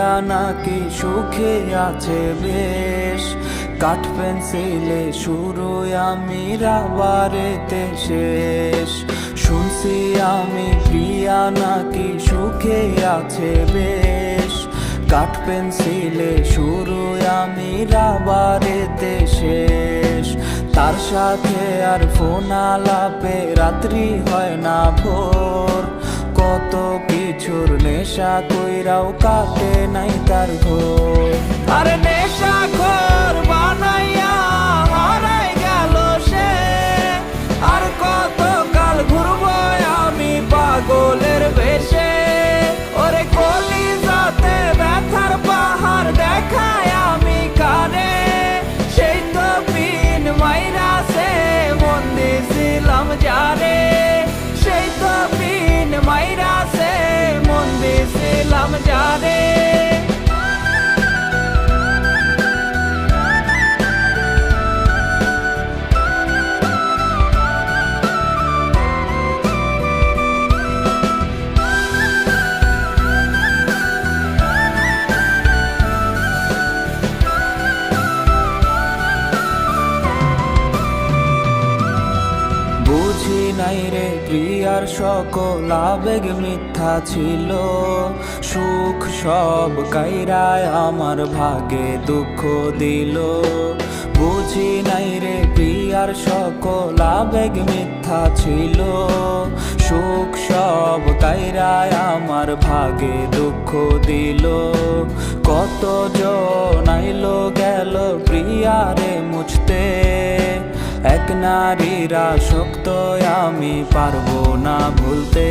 নাকি সুখে আছে বেশ। কাঠ পেন্সিলে শুরু আমি রাবারেতে শেষ। শুনছি আমি প্রিয়া নাকি সুখে আছে বেশ। কাঠ পেন্সিলে শুরু আমি রাবারেতে শেষ। তার সাথে আর ফোন আলাপে রাত্রি হয় না ভোর। নেশা কইরাও কাটে নাই তার ঘোর? আরে নেশা ঘোর বানাইয়া হারাই গেল সে। আর কত কাল ঘুরবো আমি পাগলের বেশে? ওরে কলি যাতে ব্যথার পাহাড় দেখায় আমি কানে। সেই তো পিন মাইরা সে মন দিছিলাম নাই রে প্রিয়ার সকল আবেগ মিথ্যা ছিল। সুখ সব কাইরায় আমার ভাগে দুঃখ দিল। বুঝি নাই রে প্রিয়ার সকল আবেগ মিথ্যা ছিল। সুখ সব কাইরায় আমার ভাগে দুঃখ দিল। কত জনাইলো নারীরা শক্ত আমি পারব না ভুলতে।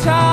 ওরে